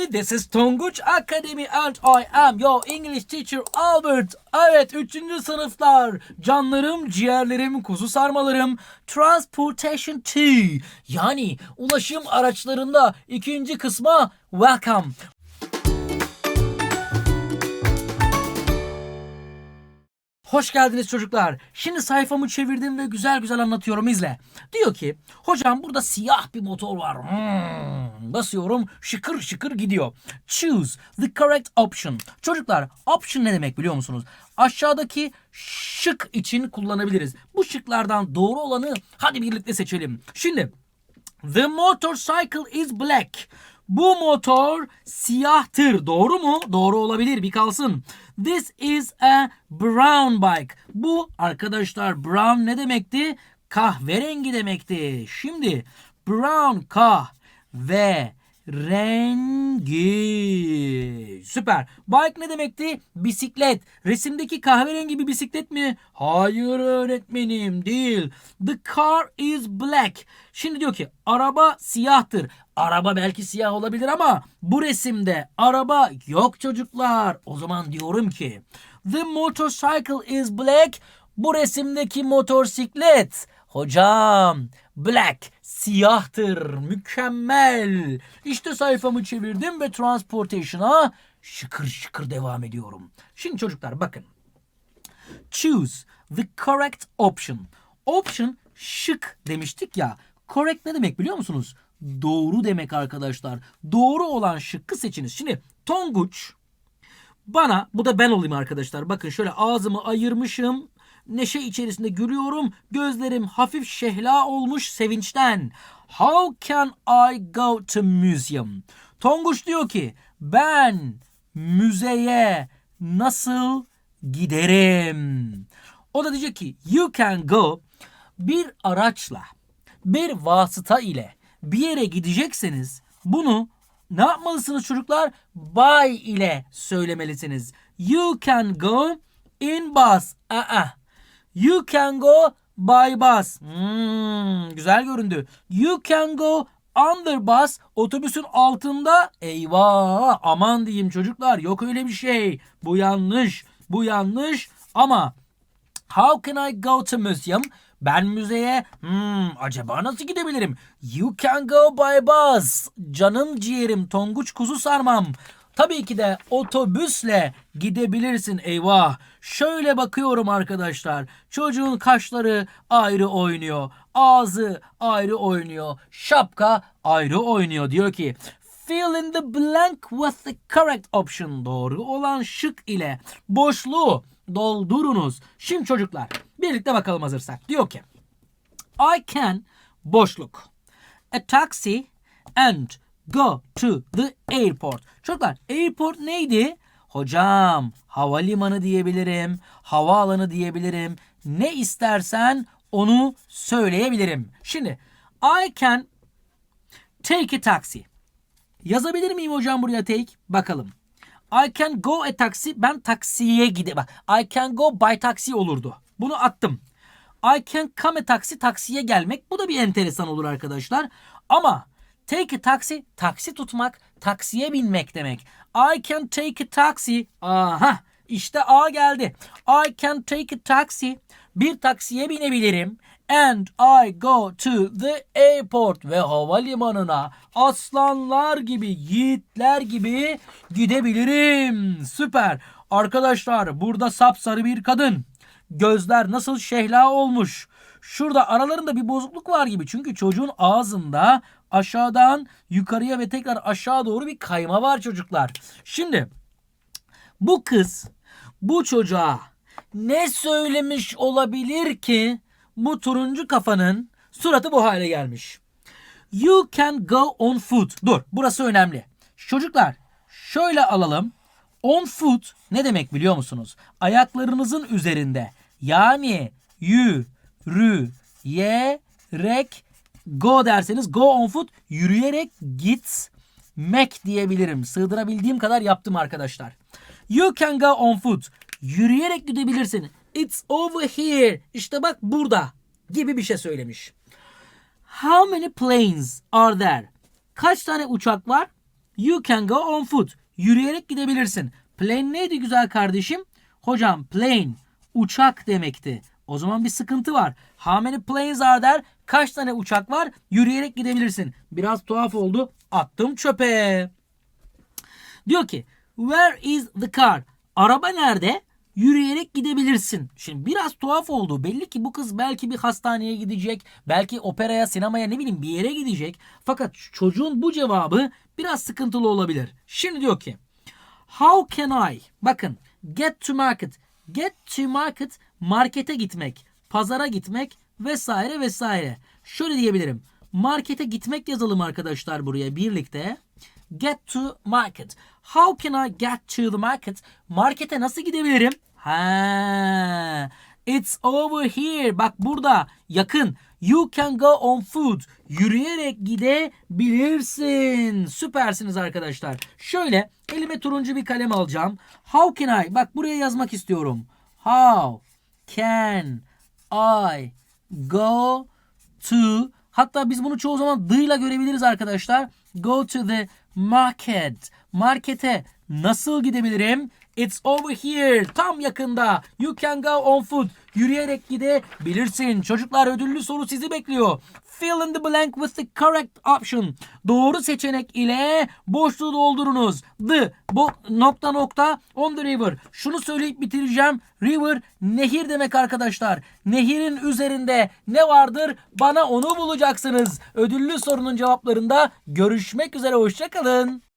everybody. This is Tonguç Academy and I am your English teacher Albert. Evet 3. sınıflar. Canlarım, ciğerlerim, kuzu sarmalarım. Transportation 2. Yani ulaşım araçlarında ikinci kısma welcome. Hoş geldiniz çocuklar. Şimdi sayfamı çevirdim ve güzel güzel anlatıyorum izle. Diyor ki hocam burada siyah bir motor var. Hmm, basıyorum şıkır şıkır gidiyor. Choose the correct option. Çocuklar option ne demek biliyor musunuz? Aşağıdaki şık için kullanabiliriz. Bu şıklardan doğru olanı hadi birlikte seçelim. Şimdi The motorcycle is black. Bu motor siyahtır. Doğru mu? Doğru olabilir. Bir kalsın. This is a brown bike. Bu arkadaşlar brown ne demekti? Kahverengi demekti. Şimdi brown kah ve rengi. Süper. Bike ne demekti? Bisiklet. Resimdeki kahverengi bir bisiklet mi? Hayır öğretmenim değil. The car is black. Şimdi diyor ki araba siyahtır. Araba belki siyah olabilir ama bu resimde araba yok çocuklar. O zaman diyorum ki the motorcycle is black. Bu resimdeki motosiklet Hocam black siyahtır mükemmel. İşte sayfamı çevirdim ve transportation'a şıkır şıkır devam ediyorum. Şimdi çocuklar bakın. Choose the correct option. Option şık demiştik ya. Correct ne demek biliyor musunuz? Doğru demek arkadaşlar. Doğru olan şıkkı seçiniz. Şimdi Tonguç bana bu da ben olayım arkadaşlar. Bakın şöyle ağzımı ayırmışım neşe içerisinde gülüyorum. Gözlerim hafif şehla olmuş sevinçten. How can I go to museum? Tonguç diyor ki ben müzeye nasıl giderim? O da diyecek ki you can go bir araçla bir vasıta ile bir yere gidecekseniz bunu ne yapmalısınız çocuklar? By ile söylemelisiniz. You can go in bus. Aa, You can go by bus. Hmm, güzel göründü. You can go under bus. Otobüsün altında. Eyvah aman diyeyim çocuklar yok öyle bir şey. Bu yanlış. Bu yanlış ama how can I go to museum? Ben müzeye hmm, acaba nasıl gidebilirim? You can go by bus. Canım ciğerim tonguç kuzu sarmam. Tabii ki de otobüsle gidebilirsin eyvah. Şöyle bakıyorum arkadaşlar. Çocuğun kaşları ayrı oynuyor. Ağzı ayrı oynuyor. Şapka ayrı oynuyor. Diyor ki fill in the blank with the correct option. Doğru olan şık ile boşluğu doldurunuz. Şimdi çocuklar birlikte bakalım hazırsak. Diyor ki I can boşluk a taxi and go to the airport. Çocuklar airport neydi? Hocam havalimanı diyebilirim, havaalanı diyebilirim. Ne istersen onu söyleyebilirim. Şimdi I can take a taxi. Yazabilir miyim hocam buraya take? Bakalım. I can go a taxi. Ben taksiye gide. Bak I can go by taxi olurdu. Bunu attım. I can come a taxi. Taksiye gelmek. Bu da bir enteresan olur arkadaşlar. Ama Take a taxi, taksi tutmak, taksiye binmek demek. I can take a taxi. Aha, işte A geldi. I can take a taxi. Bir taksiye binebilirim. And I go to the airport ve havalimanına aslanlar gibi, yiğitler gibi gidebilirim. Süper. Arkadaşlar burada sapsarı bir kadın. Gözler nasıl şehla olmuş. Şurada aralarında bir bozukluk var gibi. Çünkü çocuğun ağzında aşağıdan yukarıya ve tekrar aşağı doğru bir kayma var çocuklar. Şimdi bu kız bu çocuğa ne söylemiş olabilir ki bu turuncu kafanın suratı bu hale gelmiş. You can go on foot. Dur burası önemli. Çocuklar şöyle alalım. On foot ne demek biliyor musunuz? Ayaklarınızın üzerinde. Yani yürüyerek go derseniz go on foot yürüyerek gitmek diyebilirim. Sığdırabildiğim kadar yaptım arkadaşlar. You can go on foot. Yürüyerek gidebilirsin. It's over here. İşte bak burada gibi bir şey söylemiş. How many planes are there? Kaç tane uçak var? You can go on foot. Yürüyerek gidebilirsin. Plane neydi güzel kardeşim? Hocam plane uçak demekti. O zaman bir sıkıntı var. How many planes are there? Kaç tane uçak var? Yürüyerek gidebilirsin. Biraz tuhaf oldu. Attım çöpe. Diyor ki where is the car? Araba nerede? Yürüyerek gidebilirsin. Şimdi biraz tuhaf oldu. Belli ki bu kız belki bir hastaneye gidecek. Belki operaya, sinemaya ne bileyim bir yere gidecek. Fakat çocuğun bu cevabı biraz sıkıntılı olabilir. Şimdi diyor ki How can I? Bakın get to market. Get to market markete gitmek, pazara gitmek vesaire vesaire. Şöyle diyebilirim. Markete gitmek yazalım arkadaşlar buraya birlikte. Get to market. How can I get to the market? Markete nasıl gidebilirim? Ha. It's over here. Bak burada yakın. You can go on foot. Yürüyerek gidebilirsin. Süpersiniz arkadaşlar. Şöyle elime turuncu bir kalem alacağım. How can I? Bak buraya yazmak istiyorum. How can I go to hatta biz bunu çoğu zaman the görebiliriz arkadaşlar. Go to the market. Markete nasıl gidebilirim? It's over here. Tam yakında. You can go on foot. Yürüyerek gidebilirsin. Çocuklar ödüllü soru sizi bekliyor. Fill in the blank with the correct option. Doğru seçenek ile boşluğu doldurunuz. The bu nokta nokta on the river. Şunu söyleyip bitireceğim. River nehir demek arkadaşlar. Nehirin üzerinde ne vardır? Bana onu bulacaksınız. Ödüllü sorunun cevaplarında görüşmek üzere. Hoşçakalın.